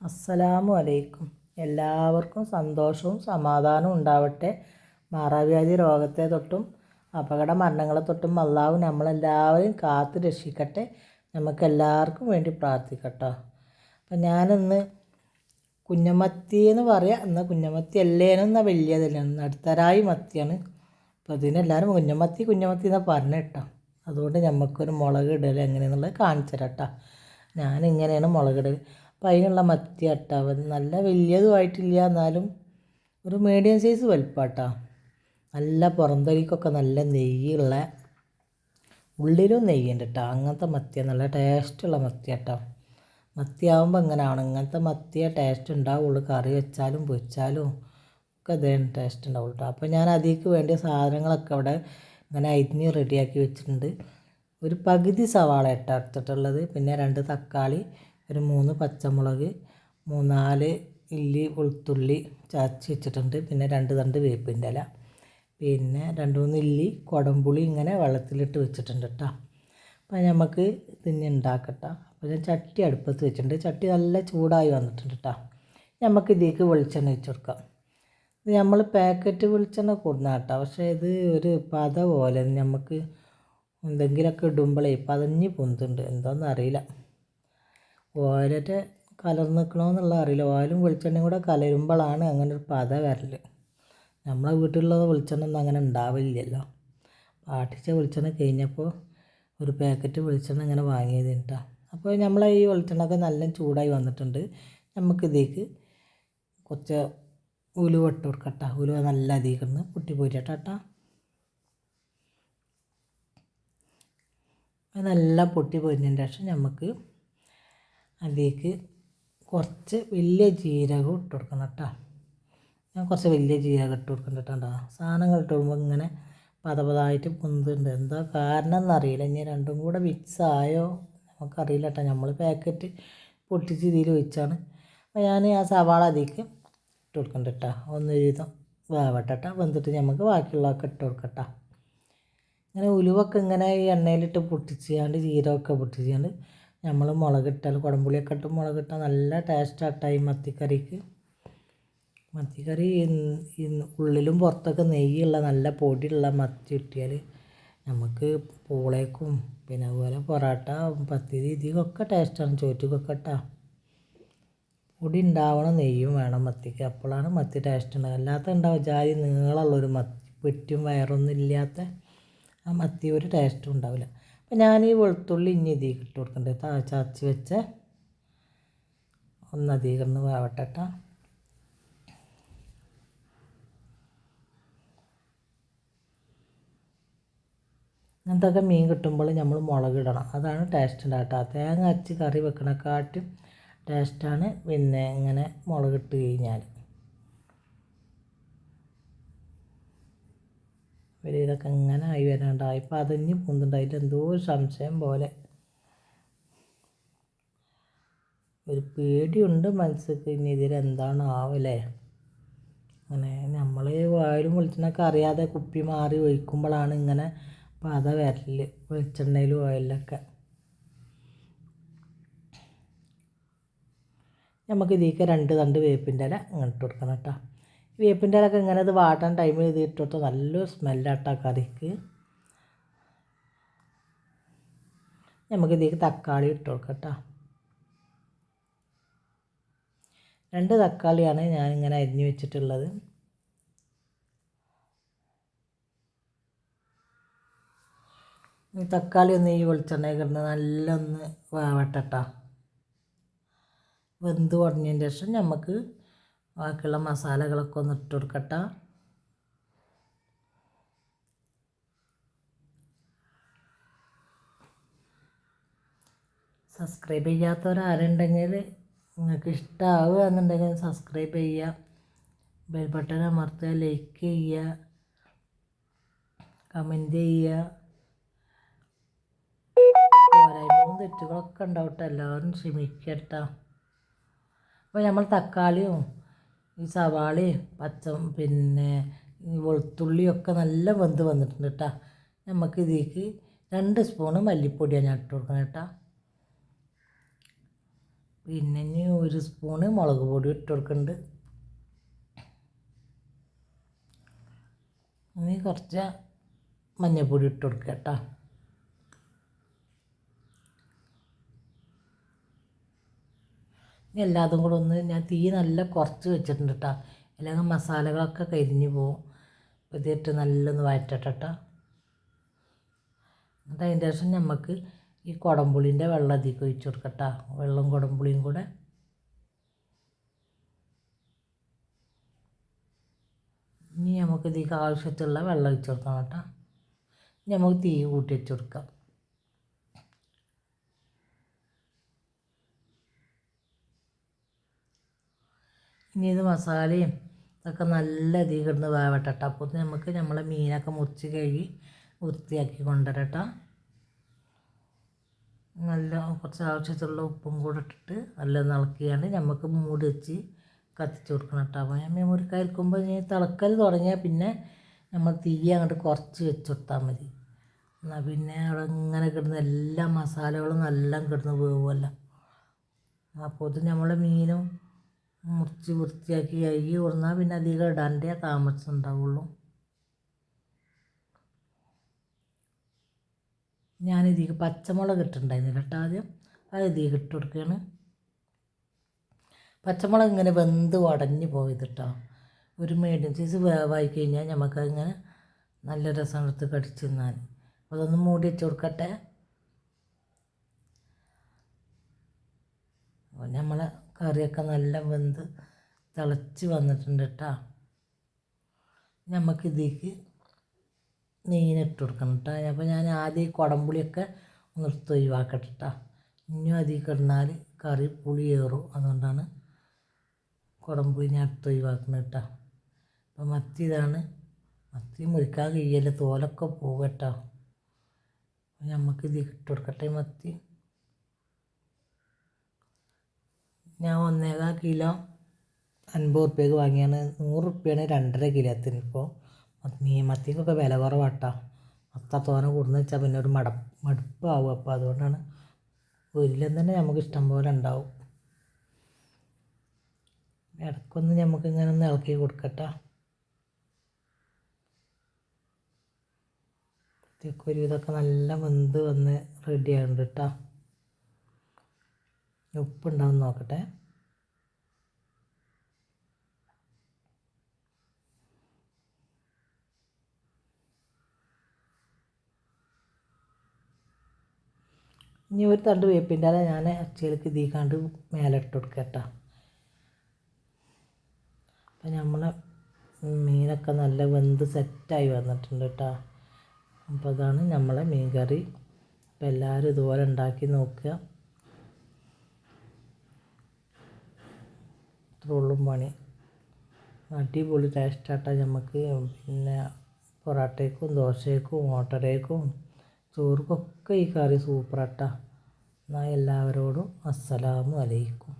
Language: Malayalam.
അസ്സലാമു അലൈക്കും. എല്ലാവർക്കും സന്തോഷവും സമാധാനവും ഉണ്ടാവട്ടെ. മാറാവ്യാധി രോഗത്തെ തൊട്ടും അപകട മരണങ്ങളെ തൊട്ടും അള്ളാഹു നമ്മളെല്ലാവരെയും കാത്ത് രക്ഷിക്കട്ടെ. നമുക്ക് എല്ലാവർക്കും വേണ്ടി പ്രാർത്ഥിക്കട്ടോ. അപ്പം ഞാനിന്ന് കുഞ്ഞമത്തി എന്ന് പറയാം. എന്നാൽ കുഞ്ഞമത്തി അല്ലേനെന്ന വലിയതല്ല? നടുത്തരായി മത്തിയാണ്. അപ്പോൾ ഇതിനെല്ലാവരും കുഞ്ഞമത്തി കുഞ്ഞമത്തി എന്നാണ് പറഞ്ഞ കേട്ടോ. അതുകൊണ്ട് നമുക്കൊരു മുളക് ഇടൽ എങ്ങനെയെന്നുള്ളത് കാണിച്ചു തരാം കേട്ടോ. ഞാനിങ്ങനെയാണ് മുളകിടൽ അപ്പോൾ അതിനുള്ള മത്തി അട്ടാവ് അത് നല്ല വലിയതുമായിട്ടില്ല എന്നാലും ഒരു മീഡിയം സൈസ് വലിപ്പാട്ടാ നല്ല പുറന്തൊലിക്കൊക്കെ നല്ല നെയ്യുള്ള ഉള്ളിലും നെയ്യുണ്ട് കേട്ടോ അങ്ങനത്തെ മത്തിയ. നല്ല ടേസ്റ്റുള്ള മത്തി കേട്ടോ മത്തിയാവുമ്പോൾ എങ്ങനെയാണ് ഇങ്ങനത്തെ മത്തിയ ടേസ്റ്റ് ഉണ്ടാവുള്ളൂ. കറി വെച്ചാലും പൊരിച്ചാലും ഒക്കെ ഇതേ ടേസ്റ്റ് ഉണ്ടാവുള്ളൂ അപ്പോൾ ഞാൻ അതിലേക്ക് വേണ്ടിയ സാധനങ്ങളൊക്കെ അവിടെ ഇങ്ങനെ അരിഞ്ഞ് റെഡിയാക്കി വെച്ചിട്ടുണ്ട്. ഒരു പകുതി സവാള ഇട്ട എടുത്തിട്ടുള്ളത്. പിന്നെ രണ്ട് തക്കാളി ഒരു മൂന്ന് പച്ചമുളക് മൂന്നാൽ ഇല്ലി വെളുത്തുള്ളി ചതച്ച് വെച്ചിട്ടുണ്ട്. പിന്നെ രണ്ട് തണ്ട് വേപ്പിന്റെ ഇല. പിന്നെ രണ്ട് മൂന്ന് ഇല്ലി കുടംപുളി ഇങ്ങനെ വെള്ളത്തിലിട്ട് വെച്ചിട്ടുണ്ട് കേട്ടോ അപ്പോൾ നമുക്ക് ഇതിന് ഉണ്ടാക്കട്ടോ അപ്പോൾ ഞാൻ ചട്ടി അടുപ്പത്ത് വെച്ചിട്ടുണ്ട്. ചട്ടി നല്ല ചൂടായി വന്നിട്ടുണ്ട് കേട്ടോ നമുക്ക് ഇതിലേക്ക് വെളിച്ചെണ്ണ വെച്ച് കൊടുക്കാം. ഇത് നമ്മൾ പാക്കറ്റ് വെളിച്ചെണ്ണ കൊടുന്ന കേട്ടോ പക്ഷേ ഇത് ഒരു പത പോലെ. നമുക്ക് എന്തെങ്കിലുമൊക്കെ ഇടുമ്പോഴേ പതഞ്ഞ് പൊന്തുണ്ട് എന്താണെന്ന് അറിയില്ല ഓയിലറ്റ് കലർന്ന് നിൽക്കണമെന്നുള്ള അറിയില്ല. ഓയിലും വെളിച്ചെണ്ണയും കൂടെ കലരുമ്പോഴാണ് അങ്ങനെ ഒരു പത വരൽ നമ്മളെ വീട്ടിലുള്ള വെളിച്ചെണ്ണ ഒന്നും അങ്ങനെ ഉണ്ടാവില്ലല്ലോ ആട്ടിച്ച വെളിച്ചെണ്ണ കഴിഞ്ഞപ്പോൾ ഒരു പാക്കറ്റ് വെളിച്ചെണ്ണ ഇങ്ങനെ വാങ്ങിയത് കേട്ടോ. അപ്പോൾ നമ്മളെ ഈ വെളിച്ചെണ്ണയൊക്കെ നല്ല ചൂടായി വന്നിട്ടുണ്ട്. നമുക്കിതേക്ക് കുറച്ച് ഉലുവ ഇട്ട് കൊടുക്കട്ട. ഉലുവ നല്ല അധികം പൊട്ടി പോയിട്ടാട്ടാ നല്ല പൊട്ടി പോയതിന് ശേഷം നമുക്ക് അതിലേക്ക് കുറച്ച് വലിയ ജീരകം ഇട്ട് കൊടുക്കണം കേട്ടോ. ഞാൻ കുറച്ച് വലിയ ജീരകം ഇട്ട് കൊടുക്കുന്നുണ്ട് കേട്ടോ സാധനങ്ങൾ ഇട്ട് കൊടുക്കുമ്പോൾ ഇങ്ങനെ പതപതായിട്ട് പൊന്തുണ്ട് എന്താ കാരണം എന്നറിയില്ല ഇനി രണ്ടും കൂടെ മിക്സ് ആയോ? നമുക്കറിയില്ല കേട്ടോ. നമ്മൾ പാക്കറ്റ് പൊട്ടിച്ച് ഇതിൽ വെച്ചാണ്. അപ്പോൾ ഞാൻ ആ സവാള അതിലേക്ക് ഇട്ട് കൊടുക്കുന്നുണ്ട് കേട്ടോ. ഒന്ന് വിധം വേവട്ടെ കേട്ടോ. വെന്തിട്ട് നമുക്ക് ബാക്കിയുള്ളതൊക്കെ ഇട്ട് കൊടുക്കട്ടോ ഇങ്ങനെ ഉലുവൊക്കെ ഇങ്ങനെ ഈ എണ്ണയിലിട്ട് പൊട്ടിച്ചാണ്ട് ജീരകമൊക്കെ പൊട്ടിച്ചാണ്ട് നമ്മൾ മുളകിട്ടാൽ കുടംപുളിയൊക്കെ ഇട്ട് മുളകിട്ടാൽ നല്ല ടേസ്റ്റാട്ടോ ഈ മത്തിക്കറിക്ക്. മത്തിക്കറി ഉള്ളിലും പുറത്തൊക്കെ നെയ്യുള്ള നല്ല പൊടിയുള്ള മത്തി കിട്ടിയാൽ നമുക്ക് പൂളേക്കും പിന്നെ അതുപോലെ പൊറാട്ട പത്തിരി ഇതിക്കൊക്കെ ടേസ്റ്റാണ് ചോറ്റുക്കൊക്കെ ഇട്ടാ പൊടി ഉണ്ടാവണം നെയ്യും വേണം മത്തിക്ക്. അപ്പോഴാണ് മത്തി ടേസ്റ്റ് ഉണ്ടാവുക അല്ലാത്ത ഉണ്ടാവും ജാതി നീളമുള്ളൊരു മത്തി പെറ്റും വയറൊന്നും ഇല്ലാത്ത ആ മത്തി ഒരു ടേസ്റ്റും ഉണ്ടാവില്ല അപ്പം ഞാൻ ഈ വെളുത്തുള്ളി ഇനി ഇതിൽ ഇട്ട് കൊടുക്കണ്ടേ. താ ചതച്ച് വെച്ച ഒന്ന് വേവട്ടെ അങ്ങനത്തൊക്കെ മീൻ കിട്ടുമ്പോൾ നമ്മൾ മുളകിടണം അതാണ് ടേസ്റ്റ് ഉണ്ടാകട്ടോ. തേങ്ങ അച്ചി കറി വെക്കണക്കാട്ടും ടേസ്റ്റാണ് പിന്നെ ഇങ്ങനെ മുളകിട്ട് കഴിഞ്ഞാൽ. ഒരു ഇതൊക്കെ ആയി വരാണ്ടായി ഇപ്പം അതിഞ്ഞ് എന്തോ സംശയം പോലെ. ഒരു പേടിയുണ്ട് മനസ്സിക്ക്. ഇനി ഇതിലെന്താണ് ആവല്ലേ അങ്ങനെ നമ്മൾ വായിലും വെളിച്ചെണ്ണൊക്കെ അറിയാതെ കുപ്പി മാറി ഒഴിക്കുമ്പോഴാണ് ഇങ്ങനെ പത വരൽ വെളിച്ചെണ്ണയിലും ഓയിലൊക്കെ നമുക്ക് ഇതിലേക്ക് രണ്ട് തണ്ട് വേപ്പിന്റെ ഇല ഇങ്ങോട്ട് കൊടുക്കണം കേട്ടോ. വേപ്പിന്റെ ഇലയൊക്കെ ഇങ്ങനെ ഇത് വാട്ടാൻ ടൈമിൽ ഇത് ഇട്ടിട്ട്. നല്ലൊരു സ്മെല്ലാട്ടോ കറിക്ക്. നമുക്ക് ഇതിലേക്ക് തക്കാളി ഇട്ട് കൊടുക്കാം രണ്ട് തക്കാളിയാണ് ഞാനിങ്ങനെ അരിഞ്ഞു വെച്ചിട്ടുള്ളത്. തക്കാളി ഒന്ന് ഈ വെളിച്ചെണ്ണയിൽ കിടന്ന് നല്ലൊന്ന് വേവട്ടെട്ടോ. വെന്ത് കുറഞ്ഞതിന് ശേഷം നമുക്ക് ബാക്കിയുള്ള മസാലകളൊക്കെ ഒന്ന് ഇട്ട് കൊടുക്കട്ടെ. സബ്സ്ക്രൈബ് ചെയ്യാത്തവരാരുണ്ടെങ്കിൽ നിങ്ങൾക്ക് ഇഷ്ടമാവുക എന്നുണ്ടെങ്കിൽ സബ്സ്ക്രൈബ് ചെയ്യുക. ബെൽ ബട്ടൺ അമർത്തുക ലൈക്ക് ചെയ്യുക കമന്റ് ചെയ്യുക. പോരായ്മയും തെറ്റുകളൊക്കെ ഉണ്ടാവട്ടെ. എല്ലാവരും ക്ഷമിക്കട്ടോ അപ്പോൾ നമ്മൾ തക്കാളിയും ഈ സവാളയും പച്ച പിന്നെ വെളുത്തുള്ളിയൊക്കെ നല്ല വെന്ത് വന്നിട്ടുണ്ട് കേട്ടോ നമുക്ക് ഇതിലേക്ക് രണ്ട് സ്പൂണ് മല്ലിപ്പൊടിയാണ് ഞാൻ ഇട്ട് കൊടുക്കണം കേട്ടോ പിന്നെ ഇനി ഒരു സ്പൂണ് മുളക് പൊടി ഇട്ട് കൊടുക്കുന്നുണ്ട് ഇനി കുറച്ച് മഞ്ഞൾപ്പൊടി ഇട്ട് കൊടുക്കുക കേട്ടോ ഇനി എല്ലാതും കൂടെ ഒന്ന് ഞാൻ തീ നല്ല കുറച്ച് വെച്ചിട്ടുണ്ട് കേട്ടോ അല്ലെങ്കിൽ മസാലകളൊക്കെ കരിഞ്ഞു പോവും. അപ്പോൾ ഇതിട്ട് നല്ലൊന്ന് വഴറ്റട്ടെ എന്നിട്ട് അതിന്റെ ശേഷം നമുക്ക് ഈ കുടംപുളിന്റെ വെള്ളം അതിലേക്ക് ഒഴിച്ച് കൊടുക്കട്ടോ വെള്ളം കുടംപുളിയും കൂടെ. ഇനി നമുക്ക് ഇതിലേക്ക് ആവശ്യത്തിലുള്ള വെള്ളം ഒഴിച്ച് കൊടുക്കണം കേട്ടോ ഇനി നമുക്ക് തീ കൂട്ടി വെച്ച് കൊടുക്കാം. ഇനി ഇത് മസാലയും ഇതൊക്കെ നല്ല ഇതിൽ കിടന്ന് വേവട്ടെ കേട്ടോ അപ്പോൾ നമുക്ക് നമ്മളെ മീനൊക്കെ മുറിച്ച് കഴുകി വൃത്തിയാക്കി കൊണ്ടുവരട്ടോ നല്ല കുറച്ച് ആവശ്യത്തിലുള്ള ഉപ്പും കൂടെ ഇട്ടിട്ട് നല്ല നിളക്കിയാണ്ട് നമുക്ക് മൂടി വെച്ച് കത്തിച്ച് കൊടുക്കണം കേട്ടോ അപ്പോൾ ഞാൻ മുറിക്കരിക്കുമ്പോൾ ഞാൻ തിളക്കൽ തുടങ്ങിയാൽ പിന്നെ നമ്മൾ തീ അങ്ങോട്ട് കുറച്ച് വെച്ച് കൊടുത്താൽ മതി. എന്നാൽ പിന്നെ അവിടെ ഇങ്ങനെ കിടന്ന് എല്ലാ മസാലകളും നല്ല കിടന്ന് വേവുമല്ലോ അപ്പോൾ ഇത് നമ്മളെ മീനും മുറിച്ച് വൃത്തിയാക്കി കഴുകി കൊടുന്നാൽ പിന്നെ അധികം ഇടാന്റെ താമസം ഉണ്ടാവുള്ളൂ ഞാനിതിക്ക് പച്ചമുളക് ഇട്ടിട്ടുണ്ടായിരുന്നില്ല കേട്ടോ ആദ്യം. അത് ഇതിക്ക് ഇട്ട് കൊടുക്കുകയാണ്. പച്ചമുളക് ഇങ്ങനെ വെന്ത് ഉടഞ്ഞു പോയത് കേട്ടോ. ഒരു മീഡിയം സൈസ് വേവായി കഴിഞ്ഞാൽ നമുക്കതിങ്ങനെ നല്ല രസം എടുത്ത് കടിച്ച് തിന്നാൽ അതൊന്ന് മൂടി വെച്ച് കൊടുക്കട്ടെ. അപ്പോൾ നമ്മളെ കറിയൊക്കെ നല്ല വെന്ത് തിളച്ച് വന്നിട്ടുണ്ട് കേട്ടോ നമുക്കിതിലേക്ക് മീനിട്ട് കൊടുക്കണം കേട്ടോ അപ്പോൾ ഞാൻ ആദ്യം ഈ കുടംപുളിയൊക്കെ നിർത്തി ഒഴിവാക്കട്ടെ കേട്ടോ ഇനിയും അതിൽ കിടന്നാൽ കറി പുളി ഏറും. അതുകൊണ്ടാണ് കുടംപുളി ഞാൻ എടുത്ത് ഒഴിവാക്കുന്നത് കേട്ടോ അപ്പോൾ മത്തി ഇതാണ്. മത്തി മുറിക്കാൻ കഴിയല്ല? തോലൊക്കെ പോകട്ടോ നമുക്ക് ഇട്ട് കൊടുക്കട്ടെ മത്തി. ഞാൻ ഒന്നേകാൽ കിലോ? അൻപത് റുപ്യക്ക് വാങ്ങിയാണ്. നൂറ് റുപ്യാണ് രണ്ടര കിലോത്തിന് ഇപ്പോൾ മീൻ മത്തിക്കൊക്കെ വില കുറവാട്ടോ. മത്ത തോനെ കൊടുന്ന് വെച്ചാൽ പിന്നെ ഒരു മട മടുപ്പാവും. അപ്പോൾ അതുകൊണ്ടാണ് ഒരിലും തന്നെ നമുക്ക് ഇഷ്ടം പോലെ ഉണ്ടാവും. ഇടയ്ക്കൊന്ന് നമുക്ക് ഇങ്ങനെ ഒന്ന് ഇളക്കി കൊടുക്കട്ടോ. ഇതൊക്കെ നല്ല വെന്ത് വന്ന് റെഡി ആകുന്നുണ്ട് കേട്ടോ ഉപ്പുണ്ടാവും നോക്കട്ടെ. ഇനി ഒരു തണ്ട് വേപ്പിന്റെ അല്ല ഞാൻ അച്ചിലേക്ക് തീക്കാണ്ട് മേലെ ഇട്ട് കൊടുക്കുക കേട്ടോ. അപ്പം നമ്മളെ മീനൊക്കെ നല്ല വെന്ത് സെറ്റായി വന്നിട്ടുണ്ട് കേട്ടോ. അപ്പോൾ അതാണ് നമ്മളെ മീൻ കറി അപ്പോൾ എല്ലാവരും ഇതുപോലെ ഉണ്ടാക്കി നോക്കുക. ഇത്രയുള്ളൂ പണി. അടിപൊളി ടേസ്റ്റാട്ടാ നമുക്ക് പിന്നെ പൊറോട്ടയ്ക്കും ദോശയ്ക്കും ഓട്ടടയ്ക്കും ചോറുക്കൊക്കെ ഈ കറി സൂപ്പറാട്ടാ എന്നാൽ എല്ലാവരോടും അസ്സലാമു അലൈക്കും.